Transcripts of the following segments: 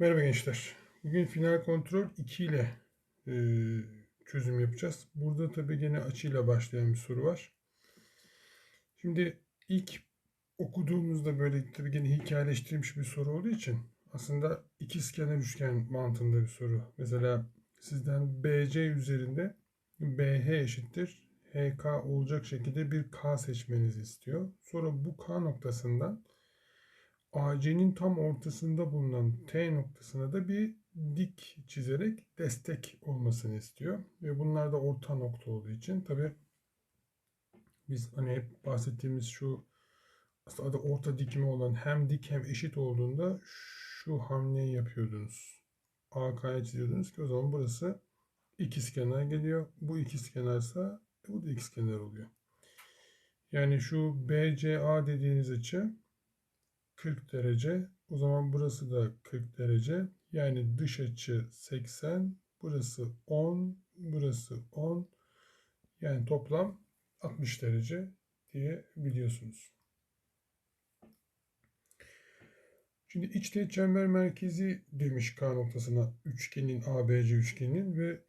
Merhaba gençler. Bugün final kontrol 2 ile e, çözüm yapacağız. Burada tabii gene açıyla başlayan bir soru var. Şimdi ilk okuduğumuzda böyle tabii gene hikayeleştirilmiş bir soru olduğu için aslında ikizkenar üçgen mantığında bir soru. Mesela sizden BC üzerinde BH eşittir HK olacak şekilde bir K seçmenizi istiyor. Sonra bu K noktasından AC'nin tam ortasında bulunan T noktasına da bir dik çizerek destek olmasını istiyor. Ve bunlar da orta nokta olduğu için tabi biz hani hep bahsettiğimiz şu aslında orta dikimi olan hem dik hem eşit olduğunda şu hamleyi yapıyordunuz. AK'ya çiziyordunuz ki o zaman burası ikizkenar geliyor. Bu ikizkenarsa e, bu da ikizkenar oluyor. Yani şu BCA dediğiniz açı 40 derece. O zaman burası da 40 derece. Yani dış açı 80. Burası 10. Burası 10. Yani toplam 60 derece diye biliyorsunuz. Şimdi iç teğet çember merkezi demiş K noktasına üçgenin ABC üçgenin ve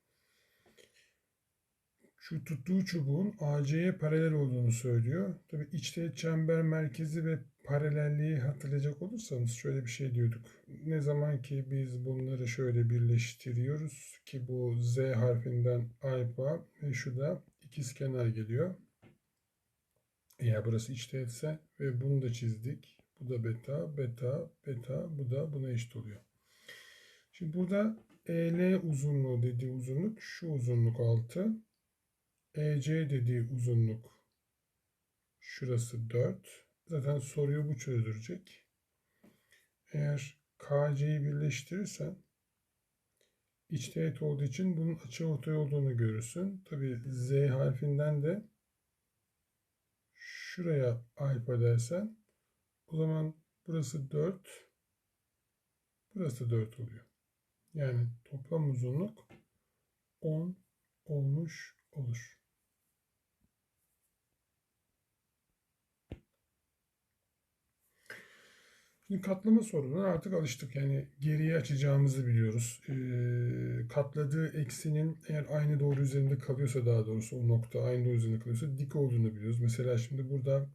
şu tuttuğu çubuğun AC'ye paralel olduğunu söylüyor. Tabi iç teğet çember merkezi ve paralelliği hatırlayacak olursanız şöyle bir şey diyorduk. Ne zaman ki biz bunları şöyle birleştiriyoruz ki bu Z harfinden alfa ve şu da ikizkenar geliyor. Eğer burası iç teğetse ve bunu da çizdik. Bu da beta, beta, beta, bu da buna eşit oluyor. Şimdi burada EL uzunluğu dediği uzunluk şu uzunluk 6. EC dediği uzunluk şurası 4. Zaten soruyu bu çözdürecek. Eğer KC'yi birleştirirsen iç teğet olduğu için bunun açı ortay olduğunu görürsün. Tabi Z harfinden de şuraya alfa dersen o zaman burası 4 burası 4 oluyor. Yani toplam uzunluk 10 olmuş olur. Şimdi katlama sorununa artık alıştık. Yani geriye açacağımızı biliyoruz. Ee, katladığı eksinin eğer aynı doğru üzerinde kalıyorsa daha doğrusu o nokta aynı doğru üzerinde kalıyorsa dik olduğunu biliyoruz. Mesela şimdi burada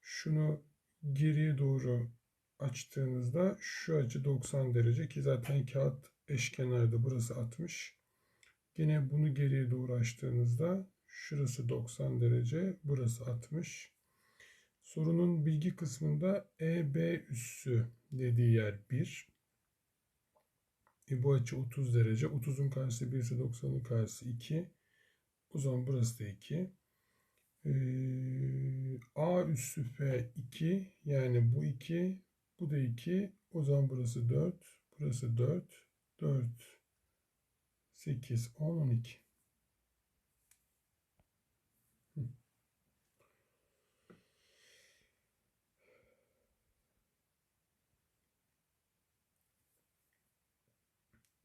şunu geriye doğru açtığınızda şu açı 90 derece ki zaten kağıt eşkenarda burası 60. Yine bunu geriye doğru açtığınızda şurası 90 derece burası 60. Sorunun bilgi kısmında EB üssü dediği yer 1. E bu açı 30 derece. 30'un karşısı 1 ise 90'ın karşısı 2. O zaman burası da 2. Ee, A üssü F 2. Yani bu 2. Bu da 2. O zaman burası 4. Burası 4. 4. 8, 10, 12.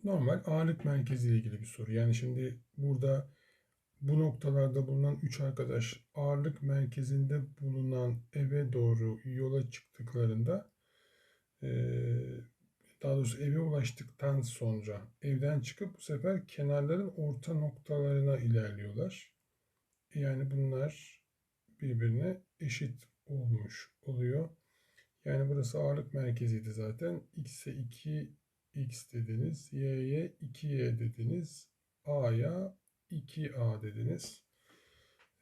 normal ağırlık merkezi ile ilgili bir soru. Yani şimdi burada bu noktalarda bulunan üç arkadaş ağırlık merkezinde bulunan eve doğru yola çıktıklarında daha doğrusu eve ulaştıktan sonra evden çıkıp bu sefer kenarların orta noktalarına ilerliyorlar. Yani bunlar birbirine eşit olmuş oluyor. Yani burası ağırlık merkeziydi zaten. X'e 2 x dediniz. Y'ye 2y dediniz. A'ya 2a dediniz.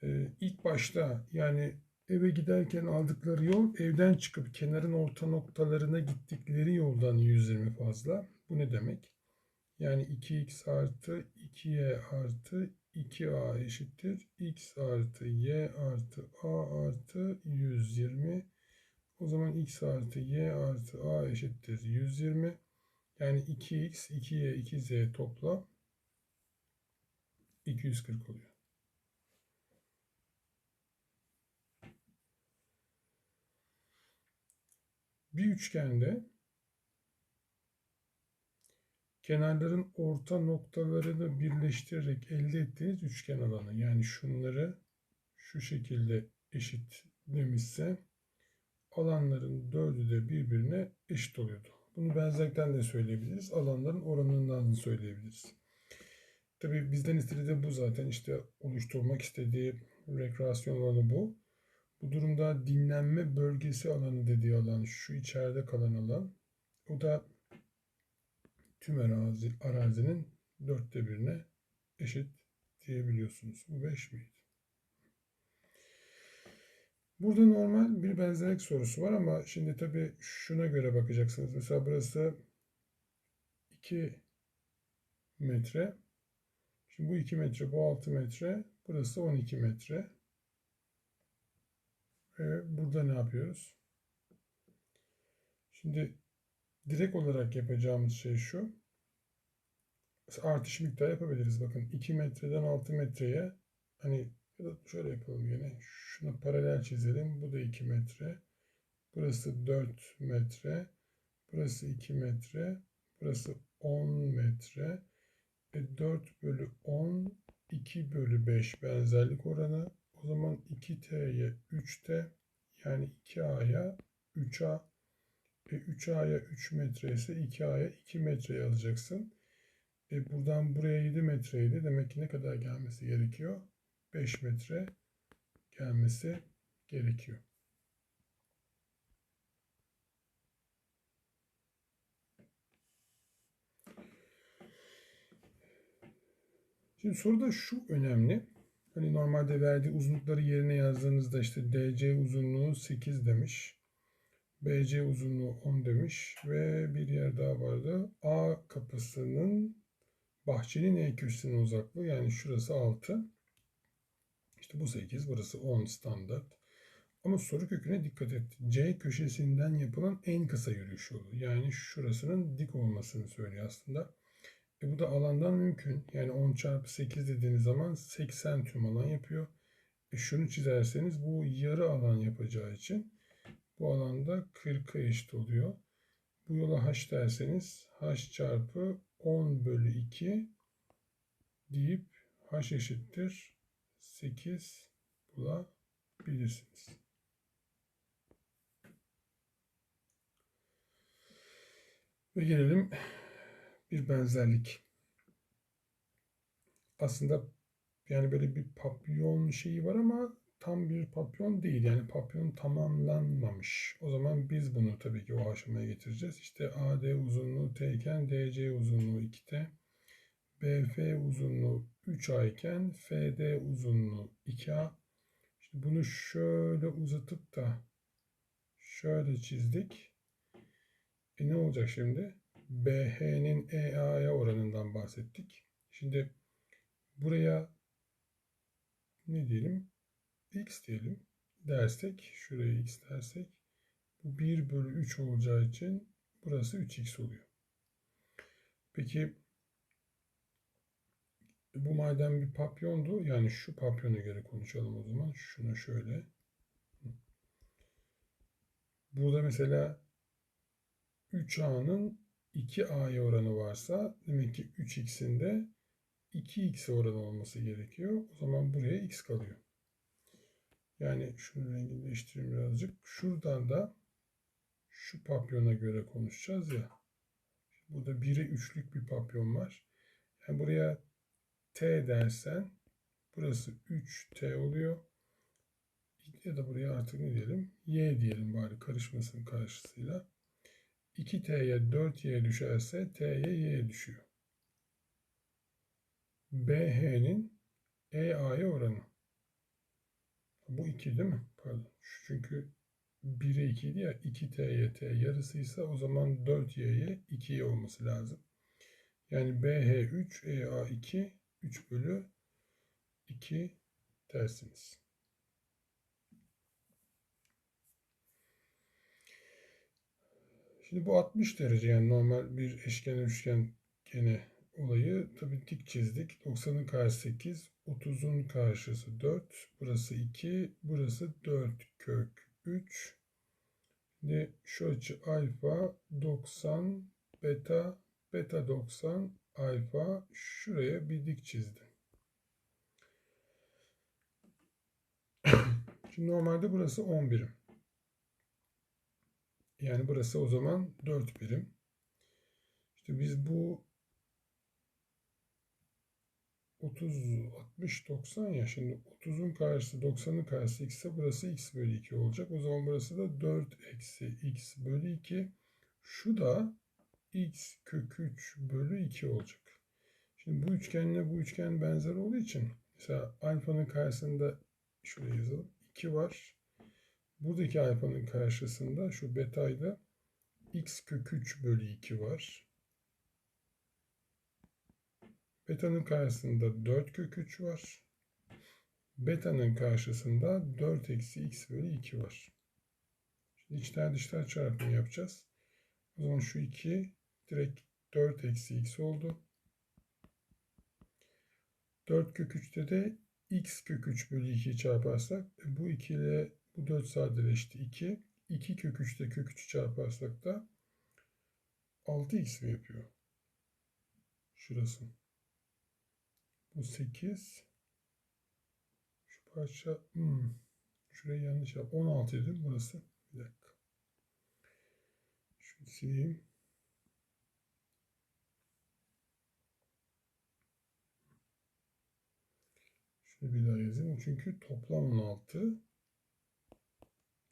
Ee, ilk başta yani eve giderken aldıkları yol evden çıkıp kenarın orta noktalarına gittikleri yoldan 120 fazla. Bu ne demek? Yani 2x artı 2y artı 2a eşittir. x artı y artı a artı 120. O zaman x artı y artı a eşittir 120. Yani 2x, 2y, 2z topla 240 oluyor. Bir üçgende kenarların orta noktalarını birleştirerek elde ettiğiniz üçgen alanı yani şunları şu şekilde eşitlemişse alanların dördü de birbirine eşit oluyordu. Bunu benzerlikten de söyleyebiliriz. Alanların oranından da söyleyebiliriz. Tabii bizden istediği bu zaten. İşte oluşturmak istediği rekreasyon alanı bu. Bu durumda dinlenme bölgesi alanı dediği alan şu içeride kalan alan. O da tüm arazi, arazinin dörtte birine eşit diyebiliyorsunuz. Bu 5 miydi? Burada normal bir benzerlik sorusu var ama şimdi tabii şuna göre bakacaksınız. Mesela burası 2 metre. Şimdi bu 2 metre, bu 6 metre. Burası 12 metre. Ve burada ne yapıyoruz? Şimdi direkt olarak yapacağımız şey şu. Artış miktarı yapabiliriz. Bakın 2 metreden 6 metreye hani ya da şöyle yapalım yine. Şuna paralel çizelim. Bu da 2 metre. Burası 4 metre. Burası 2 metre. Burası 10 metre. E 4 bölü 10 2 bölü 5 benzerlik oranı. O zaman 2T'ye 3T yani 2A'ya 3A e 3A'ya 3 metre ise 2A'ya 2 metre yazacaksın. E buradan buraya 7 metreydi. Demek ki ne kadar gelmesi gerekiyor? 5 metre gelmesi gerekiyor. Şimdi soruda şu önemli. Hani normalde verdiği uzunlukları yerine yazdığınızda işte DC uzunluğu 8 demiş. BC uzunluğu 10 demiş ve bir yer daha vardı. A kapısının bahçenin E köşesinin uzaklığı yani şurası 6. İşte bu 8, burası 10 standart. Ama soru köküne dikkat et. C köşesinden yapılan en kısa yürüyüş yolu. Yani şurasının dik olmasını söylüyor aslında. E bu da alandan mümkün. Yani 10 çarpı 8 dediğiniz zaman 80 tüm alan yapıyor. E şunu çizerseniz bu yarı alan yapacağı için bu alanda 40'a eşit oluyor. Bu yola h derseniz h çarpı 10 bölü 2 deyip h eşittir 8 bulabilirsiniz. Ve gelelim bir benzerlik. Aslında yani böyle bir papyon şeyi var ama tam bir papyon değil. Yani papyon tamamlanmamış. O zaman biz bunu tabii ki o aşamaya getireceğiz. İşte AD uzunluğu T iken DC uzunluğu 2T. BF uzunluğu 3A iken FD uzunluğu 2A. Şimdi bunu şöyle uzatıp da şöyle çizdik. E ne olacak şimdi? BH'nin EA'ya oranından bahsettik. Şimdi buraya ne diyelim? X diyelim dersek, şuraya X dersek bu 1 bölü 3 olacağı için burası 3X oluyor. Peki bu madem bir papyondu yani şu papyona göre konuşalım o zaman. Şunu şöyle. Burada mesela 3A'nın 2A'ya oranı varsa demek ki 3X'in de 2X'e oranı olması gerekiyor. O zaman buraya X kalıyor. Yani şunu rengini değiştireyim birazcık. Şuradan da şu papyona göre konuşacağız ya. Burada 1'e 3'lük bir papyon var. Yani buraya T dersen burası 3T oluyor. Ya da buraya artık ne diyelim? Y diyelim bari karışmasın karşısıyla. 2T'ye 4Y düşerse T'ye Y düşüyor. BH'nin EA'ya oranı. Bu 2 değil mi? Pardon. Çünkü 1'e 2 idi ya 2T'ye T yarısıysa o zaman 4Y'ye 2Y olması lazım. Yani BH 3 EA 2 3 bölü 2 dersiniz. Şimdi bu 60 derece yani normal bir eşkenar üçgen gene olayı tabii dik çizdik. 90'ın karşısı 8, 30'un karşısı 4, burası 2, burası 4 kök 3. Şimdi şu açı alfa 90, beta, beta 90, alfa şuraya bir dik çizdim. Şimdi normalde burası 10 birim. Yani burası o zaman 4 birim. İşte biz bu 30, 60, 90 ya. Şimdi 30'un karşısı 90'ın karşısı x ise burası x bölü 2 olacak. O zaman burası da 4 eksi x bölü 2. Şu da x kök 3 bölü 2 olacak. Şimdi bu üçgenle bu üçgen benzer olduğu için mesela alfanın karşısında şuraya yazalım 2 var. Buradaki alfanın karşısında şu betayda x kök 3 bölü 2 var. Beta'nın karşısında 4 kök 3 var. Beta'nın karşısında 4 eksi x bölü 2 var. Şimdi içler dışlar çarpımı yapacağız. O zaman şu 2 direkt 4 eksi x oldu. 4 kök 3'te de x kök 3 bölü 2'yi çarparsak e, bu 2 ile bu 4 sadeleşti 2. 2 kök 3'te kök 3'ü çarparsak da 6x mi yapıyor? Şurası. Bu 8. Şu parça hmm, şurayı yanlış yap. 16 dedim burası. Bir dakika. Şunu sileyim. Bir daha yazayım. Çünkü toplam 16.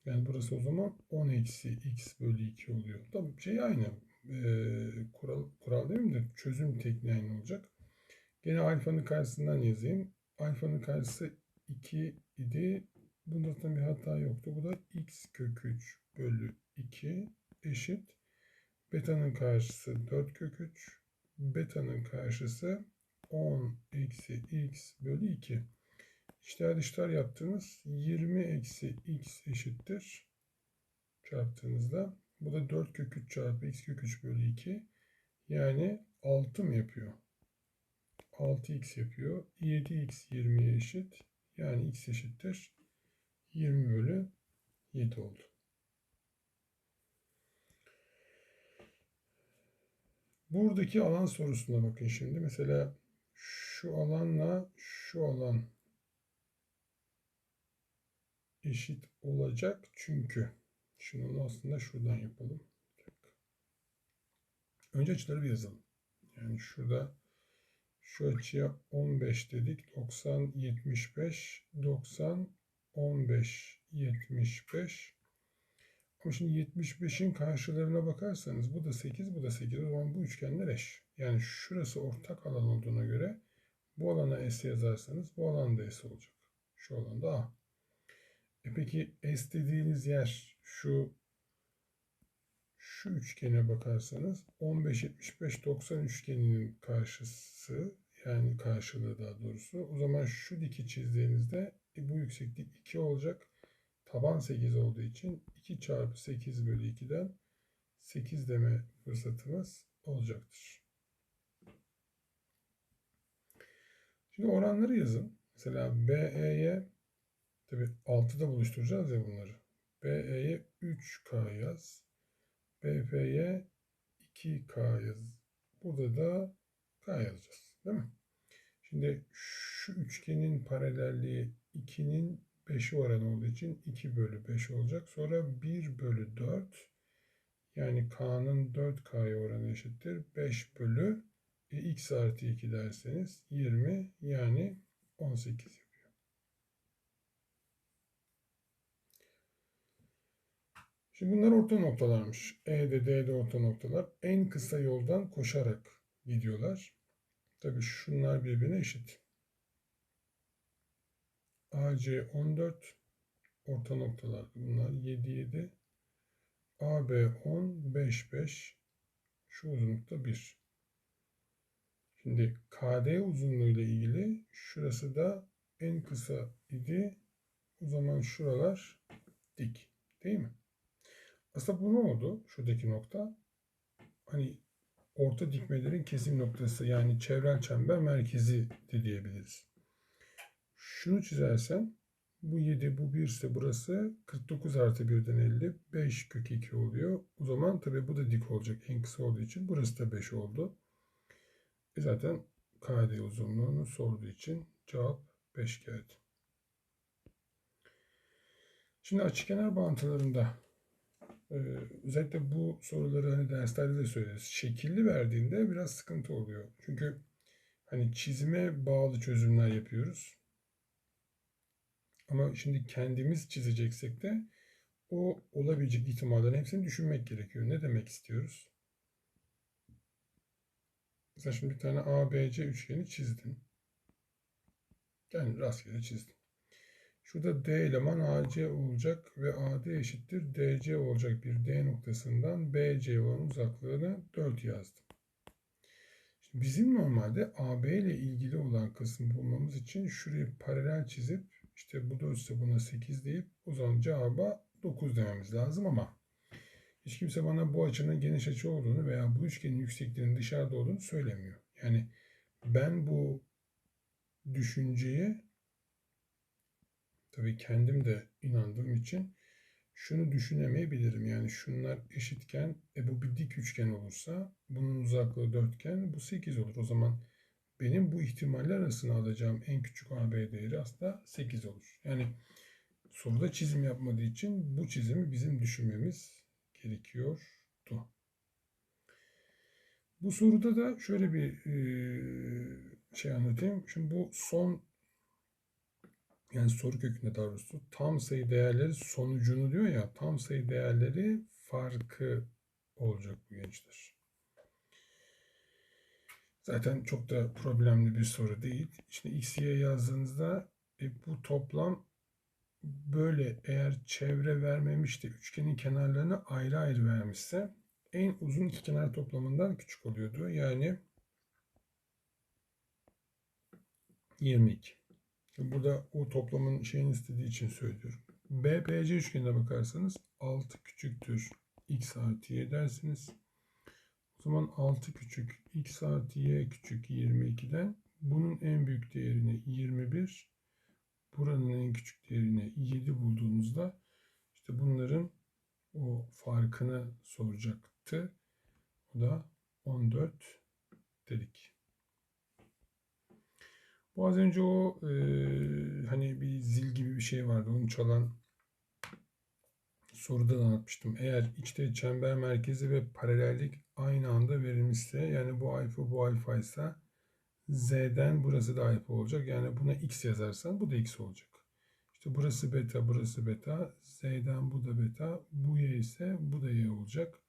Yani burası o zaman 10 eksi x bölü 2 oluyor. Tabii şey aynı. Ee, kural, kural değil mi de çözüm tekniği aynı olacak. Gene alfanın karşısından yazayım. Alfanın karşısı 2 idi. Bunda da bir hata yoktu. Bu da x kök 3 bölü 2 eşit. Beta'nın karşısı 4 kök 3. Beta'nın karşısı 10 eksi x bölü 2. İçler dışlar yaptığımız 20 eksi x eşittir. Çarptığınızda bu da 4 kök 3 çarpı x kök 3 bölü 2. Yani 6 mı yapıyor? 6x yapıyor. 7x 20'ye eşit. Yani x eşittir. 20 bölü 7 oldu. Buradaki alan sorusuna bakın şimdi. Mesela şu alanla şu alan eşit olacak çünkü şunu aslında şuradan yapalım. Önce açıları bir yazalım. Yani şurada şu açıya 15 dedik. 90, 75, 90, 15, 75. Ama şimdi 75'in karşılarına bakarsanız bu da 8, bu da 8. O zaman bu üçgenler eş. Yani şurası ortak alan olduğuna göre bu alana S yazarsanız bu alan da S olacak. Şu alanda A. E peki S dediğiniz yer şu şu üçgene bakarsanız 15 75 90 üçgeninin karşısı yani karşılığı daha doğrusu. O zaman şu diki çizdiğinizde e, bu yükseklik 2 olacak. Taban 8 olduğu için 2 çarpı 8 bölü 2'den 8 deme fırsatımız olacaktır. Şimdi oranları yazın. Mesela BE'ye tabi 6'da buluşturacağız ya bunları. BE'ye 3K yaz. BF'ye 2K yaz. Burada da K yazacağız. Değil mi? Şimdi şu üçgenin paralelliği 2'nin 5'i oranı olduğu için 2 bölü 5 olacak. Sonra 1 bölü 4 yani K'nın 4K'ya oranı eşittir. 5 bölü e, x artı 2 derseniz 20 yani 18 Şimdi bunlar orta noktalarmış. E'de D'de orta noktalar. En kısa yoldan koşarak gidiyorlar. Tabii şunlar birbirine eşit. AC 14 orta noktalar bunlar 7 7 AB 10 5 5 şu uzunlukta 1. Şimdi KD uzunluğu ile ilgili şurası da en kısa idi. O zaman şuralar dik. Değil mi? Aslında bu ne oldu? Şuradaki nokta. Hani orta dikmelerin kesim noktası yani çevrel çember merkezi de diyebiliriz. Şunu çizersen bu 7 bu 1 ise burası 49 artı 1'den 50 5 kök 2 oluyor. O zaman tabi bu da dik olacak en kısa olduğu için burası da 5 oldu. E zaten KD uzunluğunu sorduğu için cevap 5 geldi. Şimdi açıkenar bağıntılarında Ee, özellikle bu soruları hani derslerde de söyleriz. Şekilli verdiğinde biraz sıkıntı oluyor. Çünkü hani çizime bağlı çözümler yapıyoruz. Ama şimdi kendimiz çizeceksek de o olabilecek ihtimallerin hepsini düşünmek gerekiyor. Ne demek istiyoruz? Mesela şimdi bir tane ABC üçgeni çizdin. Yani rastgele çizdim. Şurada D eleman AC olacak ve AD eşittir DC olacak bir D noktasından BC olan uzaklığını 4 yazdım. Şimdi bizim normalde AB ile ilgili olan kısmı bulmamız için şurayı paralel çizip işte bu 4 ise buna 8 deyip o zaman cevaba 9 dememiz lazım ama hiç kimse bana bu açının geniş açı olduğunu veya bu üçgenin yüksekliğinin dışarıda olduğunu söylemiyor. Yani ben bu düşünceye tabii kendim de inandığım için şunu düşünemeyebilirim. Yani şunlar eşitken e bu bir dik üçgen olursa bunun uzaklığı dörtgen bu 8 olur. O zaman benim bu ihtimaller arasına alacağım en küçük AB değeri aslında 8 olur. Yani soruda çizim yapmadığı için bu çizimi bizim düşünmemiz gerekiyordu. Bu soruda da şöyle bir şey anlatayım. Şimdi bu son yani soru kökünde daha doğrusu tam sayı değerleri sonucunu diyor ya tam sayı değerleri farkı olacak bu gençler. Zaten çok da problemli bir soru değil. İşte x'ye yazdığınızda e, bu toplam böyle eğer çevre vermemiş de üçgenin kenarlarını ayrı ayrı vermişse en uzun iki kenar toplamından küçük oluyordu. Yani 22. Burada o toplamın şeyini istediği için söylüyorum. BPC üçgenine bakarsanız 6 küçüktür x artı y dersiniz. O zaman 6 küçük x artı y küçük 22'den bunun en büyük değerini 21 buranın en küçük değerini 7 bulduğunuzda işte bunların o farkını soracaktı. O da 14 dedik. Bu az önce o e, hani bir zil gibi bir şey vardı. Onu çalan soruda da anlatmıştım. Eğer içte çember merkezi ve paralellik aynı anda verilmişse yani bu alfa bu alfa ise z'den burası da alfa olacak. Yani buna x yazarsan bu da x olacak. İşte burası beta, burası beta. Z'den bu da beta. Bu y ise bu da y olacak.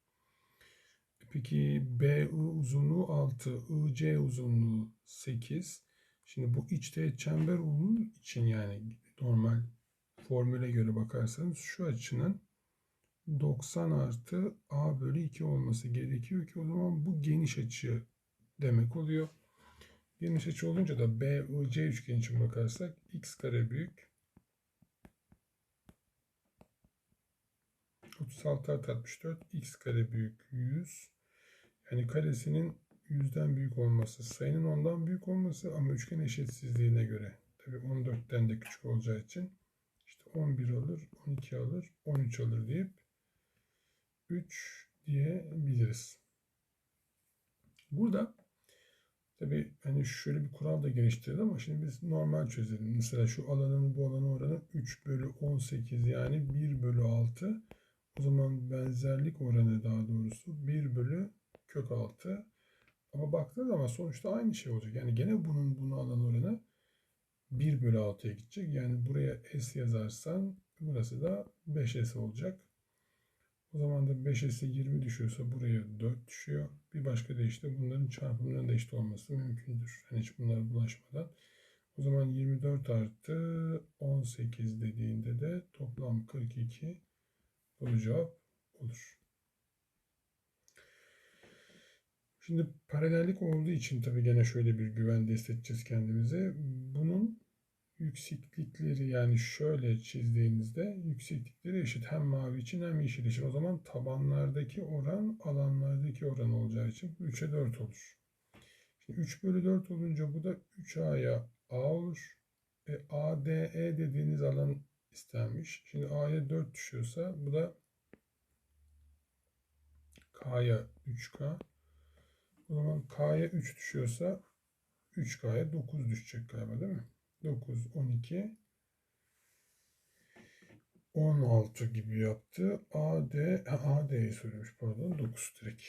Peki BI uzunluğu 6, IC uzunluğu 8. Şimdi bu içte çember olduğu için yani normal formüle göre bakarsanız şu açının 90 artı A bölü 2 olması gerekiyor ki o zaman bu geniş açı demek oluyor. Geniş açı olunca da BIC üçgen için bakarsak x kare büyük 36 artı 64 x kare büyük 100 yani karesinin yüzden büyük olması, sayının ondan büyük olması ama üçgen eşitsizliğine göre. Tabi 14'ten de küçük olacağı için işte 11 alır, 12 alır, 13 alır deyip 3 diyebiliriz. Burada tabi hani şöyle bir kural da geliştirdi ama şimdi biz normal çözelim. Mesela şu alanın bu alanın oranı 3 bölü 18 yani 1 bölü 6. O zaman benzerlik oranı daha doğrusu 1 bölü kök 6. Ama baktığınız zaman sonuçta aynı şey olacak. Yani gene bunun bunu alan oranı 1 bölü 6'ya gidecek. Yani buraya S yazarsan burası da 5S olacak. O zaman da 5S'e 20 düşüyorsa buraya 4 düşüyor. Bir başka deyişle bunların çarpımlarının da eşit olması mümkündür. Hani hiç bunlar bulaşmadan. O zaman 24 artı 18 dediğinde de toplam 42 doğru cevap olur. Şimdi paralellik olduğu için tabii gene şöyle bir güven hissedeceğiz kendimize. Bunun yükseklikleri yani şöyle çizdiğinizde yükseklikleri eşit hem mavi için hem yeşil için. O zaman tabanlardaki oran alanlardaki oran olacağı için 3'e 4 olur. Şimdi 3 bölü 4 olunca bu da 3A'ya A olur. E, ADE dediğiniz alan istenmiş. Şimdi A'ya 4 düşüyorsa bu da K'ya 3K. O zaman K'ya 3 düşüyorsa 3K'ya 9 düşecek galiba değil mi? 9, 12. 16 gibi yaptı. AD, AD'yi söylemiş pardon. 9 direkt.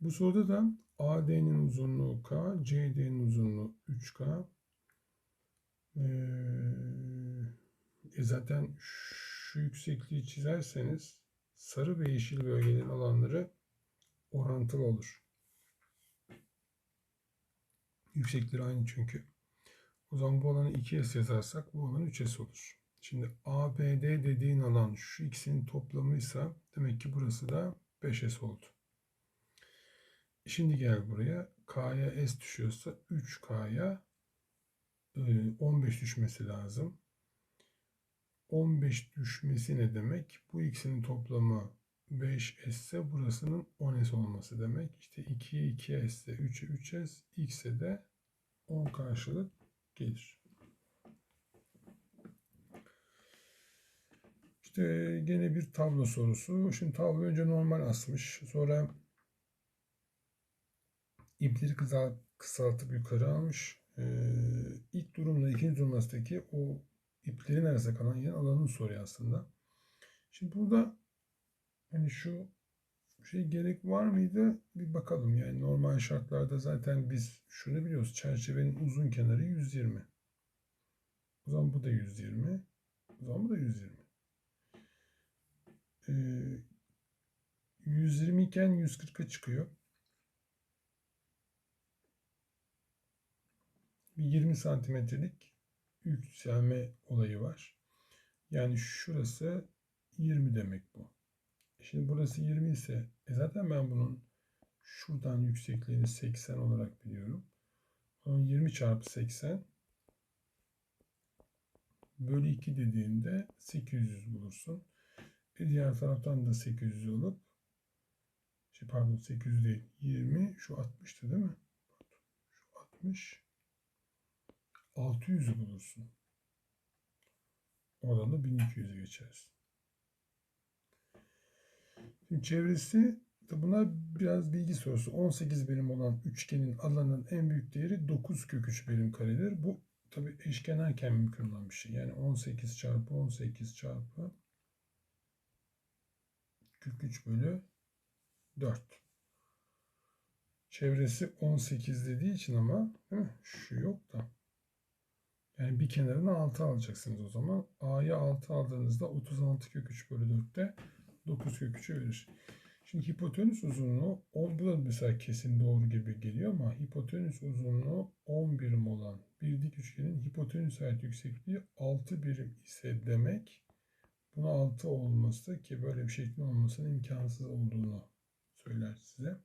Bu soruda da AD'nin uzunluğu K, CD'nin uzunluğu 3K. Ee, e zaten şu yüksekliği çizerseniz sarı ve yeşil bölgenin alanları orantılı olur. Yüksekleri aynı çünkü. O zaman bu alanı 2S yazarsak bu alan 3S olur. Şimdi ABD dediğin alan şu ikisinin toplamıysa demek ki burası da 5S oldu. Şimdi gel buraya. K'ya S düşüyorsa 3K'ya 15 düşmesi lazım. 15 düşmesi ne demek? Bu ikisinin toplamı 5S ise burasının 10S olması demek. İşte 2'ye 2S ise 3'e 3S, X'e de 10 karşılık gelir. İşte gene bir tablo sorusu. Şimdi tablo önce normal asmış. Sonra ipleri kısaltıp yukarı almış. Ee, ilk durumla ikinci durumdaki o iplerin arasında kalan yerin alanını soruyor aslında. Şimdi burada hani şu şey gerek var mıydı? Bir bakalım. Yani normal şartlarda zaten biz şunu biliyoruz. Çerçevenin uzun kenarı 120. O zaman bu da 120. O zaman bu da 120. Ee, 120 iken 140'a çıkıyor. Bir 20 santimetrelik yükselme olayı var. Yani şurası 20 demek bu. Şimdi burası 20 ise e zaten ben bunun şuradan yüksekliğini 80 olarak biliyorum. Onun 20 çarpı 80 bölü 2 dediğinde 800 bulursun. E diğer taraftan da 800 olup şey pardon 800 değil 20 şu 60'tı değil mi? Şu 60 600'ü bulursun. Oradan da 1200'e geçeriz. Şimdi çevresi buna biraz bilgi sorusu. 18 birim olan üçgenin alanının en büyük değeri 9 kök 3 birim karedir. Bu tabi eşkenarken mümkün olan bir şey. Yani 18 çarpı 18 çarpı kök 3 bölü 4. Çevresi 18 dediği için ama? Şu yok da. Yani bir kenarına 6 alacaksınız o zaman. A'ya 6 aldığınızda 36 kök 3 bölü 4'te 9 kök 3'e verir. Şimdi hipotenüs uzunluğu 10, bu mesela kesin doğru gibi geliyor ama hipotenüs uzunluğu 10 birim olan bir dik üçgenin hipotenüs ait yüksekliği 6 birim ise demek buna 6 olması ki böyle bir şeklin olmasının imkansız olduğunu söyler size.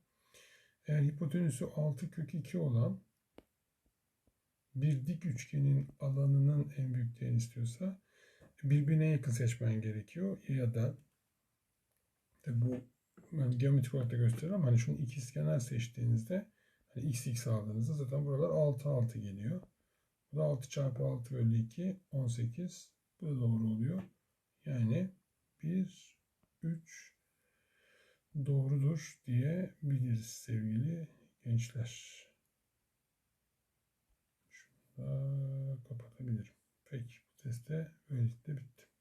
Eğer hipotenüsü 6 kök 2 olan bir dik üçgenin alanının en büyük istiyorsa birbirine yakın seçmen gerekiyor ya da bu yani geometrik olarak da gösteriyorum. Hani şunu ikizkenar seçtiğinizde hani x x aldığınızda zaten buralar 6 6 geliyor. Bu da 6 çarpı 6 bölü 2 18. Bu da doğru oluyor. Yani 1 3 doğrudur diyebiliriz sevgili gençler. Kapatabilirim. Peki bu teste böylelikle bitti.